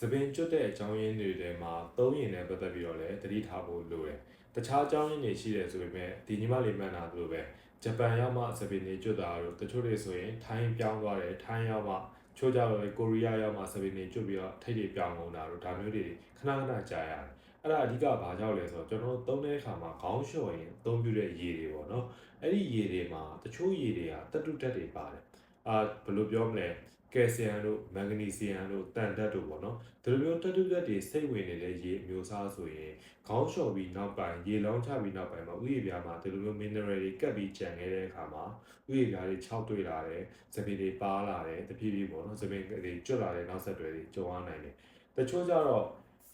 သပင်ကျွတ်တဲ့အကြောင်းရင်းတွေထဲမှာသုံးရင်နဲ့ပတ်သက်ပြီးတော့လည်းသတိထားဖို့လိုတယ်။တခြားအကြောင်းရင်းတွေရှိတယ်ဆိုပေမဲ့ဒီညီမလေးမှန်တာသူလိုပဲဂျပန်ရောက်မှသပင်တွေကျွတ်တာတို့တချို့တွေဆိုရင်ထိုင်းပြောင်းသွားတယ်ထိုင်းရောက်မှချိုးကြတော့လေကိုရီးယားရောက်မှသပင်တွေကျွတ်ပြီးတော့ထိတ်တွေပြောင်းကုန်တာတို့ဒါမျိုးတွေခဏခဏကြားရတယ်။အဲ့ဒါအဓိကဘာကြောင့်လဲဆိုတော့ကျွန်တော်တို့သုံးတဲ့အခါမှာခေါင်းလျှော်ရင်အသုံးပြုတဲ့ရေတွေပေါ့နော်။အဲ့ဒီရေတွေမှာတချို့ရေတွေကတတုတက်တွေပါတယ်။ အာဘယ်လိုပြောမလဲကယ်ဆီယမ်တို့မန်ဂနီဆီယမ်တို့တန်ဓာတ်တို့ပေါ့နော်ဒီလိုမျိုးတတုတက်တွေစိတ်ဝင်နေတဲ့ရေအမျိုးအစားဆိုရင်ခေါင်းလျှော်ပြီးနောက်ပိုင်းရေလောင်းချပြီးနောက်ပိုင်းမှာဥယျာဉ်ပြားမှာဒီလိုမျိုး mineral တွေကပ်ပြီးကြံခဲ့တဲ့အခါမှာဥယျာဉ်ပြားတွေ6တွေ့လာတယ်သပင်တွေပါလာတယ်တဖြည်းဖြည်းပေါ့နော်သပင်တွေကျွတ်လာတဲ့နောက်ဆက်တွဲတွေကြုံရနိုင်တယ်တချို့ကျတော့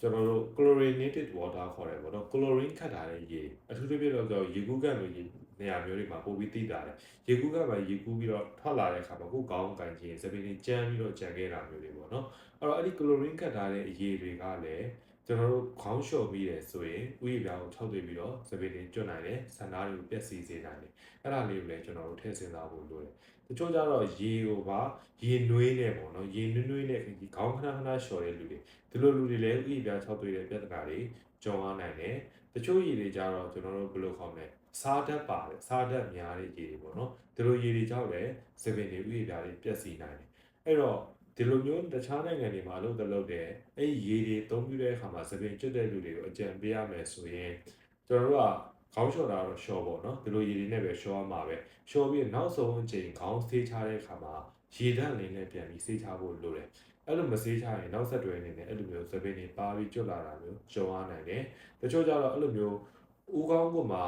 ကျွန်တော်တို့ chlorinated water ခေါ်တယ်ပေါ့နော် chlorine ခတ်ထားတဲ့ရေအထူးသဖြင့်တော့ရေကူးကန်လိုရေ နေရာမျိုးတွေမှာပို့ပြီးသိတာတယ်ရေကူးကန်မှာရေကူးပြီးတော့ထွက်လာတဲ့အခါမှာကိုယ်ကောင်းကန်ချင်းသပင်တွေကြမ်းပြီးတော့ကြံခဲ့တာမျိုးတွေပေါ့နော်အဲ့တော့အဲ့ဒီ chlorine ခတ်ထားတဲ့အရေတွေကလည်းကျွန်တော်တို့ခေါင်းလျှော်ပြီးတယ်ဆိုရင်ဥယျာဉ်ပြားကိုထောက်သွင်းပြီးတော့သပင်တွေကျွတ်နိုင်တယ်ဆန္ဒတွေကိုပျက်စီးစေနိုင်တယ်အဲ့ဒါလေးကိုလည်းကျွန်တော်တို့ထည့်စဉ်းစားဖို့လိုတယ်တချို့ကျတော့ရေကိုပါရေနွေးနေပေါ့နော်ရေနွေးနွေးနဲ့ဒီခေါင်းခဏခဏလျှော်တဲ့လူတွေဒီလိုလူတွေလည်းဥယျာဉ်ပြားထောက်သွင်းတဲ့ပြဿနာတွေကြုံရနိုင်တယ် တချို့ရေတွေကျတော့ကျွန်တော်တို့ဘယ်လိုခေါ်မလဲစားတတ်ပါတယ်စားတတ်များတဲ့ရေတွေပေါ့နော်ဒီလိုရေတွေကြောင့်လည်းသပင်တွေဥယျာဉ်ပြားတွေပျက်စီးနိုင်တယ်အဲ့တော့ဒီလိုမျိုးတခြားနိုင်ငံတွေမှာလုပ်တယ်လုပ်တယ်အဲ့ဒီရေတွေသုံးပြတဲ့အခါမှာသပင်ကျွတ်တဲ့လူတွေကိုအကြံပေးရမယ်ဆိုရင်ကျွန်တော်တို့ကခေါင်းလျှော်တာတော့လျှော်ပေါ့နော်ဒီလိုရေတွေနဲ့ပဲလျှော်ရမှာပဲလျှော်ပြီးနောက်ဆုံးအချိန်ခေါင်းဆေးချတဲ့အခါမှာ ရေဓာတ်လေးနဲ့ပြန်ပြီးဆေးချဖို့လိုတယ်အဲ့လိုမဆေးချရင်နောက်ဆက်တွဲအနေနဲ့အဲ့လိုမျိုးသပင်တွေပါပြီးကျွတ်လာတာမျိုးကြုံရနိုင်တယ်တချို့ကျတော့အဲ့လိုမျိုးဦးခေါင်းကမှာ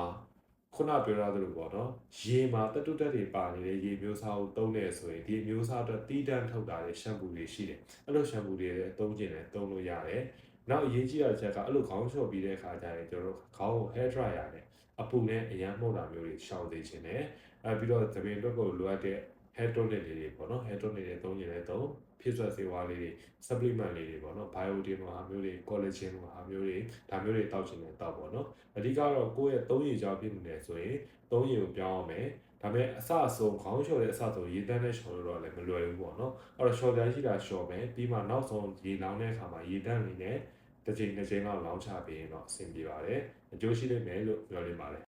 ခုနပြောရသလိုပေါ့နော်ရေမှာတတုတက်တွေပါနေတဲ့ရေမျိုးစားကိုသုံးနေဆိုရင်ဒီမျိုးစားအတွက်တီးတန့်ထုတ်တာတဲ့ရှမ်ပူတွေရှိတယ်အဲ့လိုရှမ်ပူတွေလည်းသုံးကျင်တယ်သုံးလို့ရတယ်နောက်အရေးကြီးတဲ့ချက်ကအဲ့လိုခေါင်းလျှော်ပြီးတဲ့အခါကျရင်ကျွန်တော်တို့ခေါင်းကို hair dryer နဲ့အပူနဲ့အရန်မှုတ်တာမျိုးတွေရှောင်စေချင်တယ်အဲပြီးတော့သပင်အတွက်ကိုလိုအပ်တဲ့ hair tonic လေးတွေပေါ့နော် hair tonic တွေသုံးကျင်တဲ့သုံးဖြစ်ဆွက်စေဝါးလေးတွေ supplement လေးတွေပေါ့နော် biotin လိုဟာမျိုးတွေ collagen လိုဟာမျိုးတွေဒါမျိုးတွေတောက်ချင်တယ်တောက်ပေါ့နော်အဓိကတော့ကိုယ့်ရဲ့သုံးရည်ကြောင်းဖြစ်နေတယ်ဆိုရင်သုံးရည်ကိုပြောင်းအောင်မယ်ဒါပေမဲ့အစအဆုံးခေါင်းလျှော်တဲ့အစဆုံးရေတန်းနဲ့လျှော်လို့တော့လည်းမလွယ်ဘူးပေါ့နော်အဲ့တော့လျှော်ကြရှိတာလျှော်မယ်ပြီးမှနောက်ဆုံးရေလောင်းတဲ့အခါမှာရေတန်းလေးနဲ့တစ်ချိန်တစ်ချိန်လောက်လောင်းချပေးရင်တော့အဆင်ပြေပါတယ်အကျိုးရှိလိမ့်မယ်လို့ပြောနေပါတယ်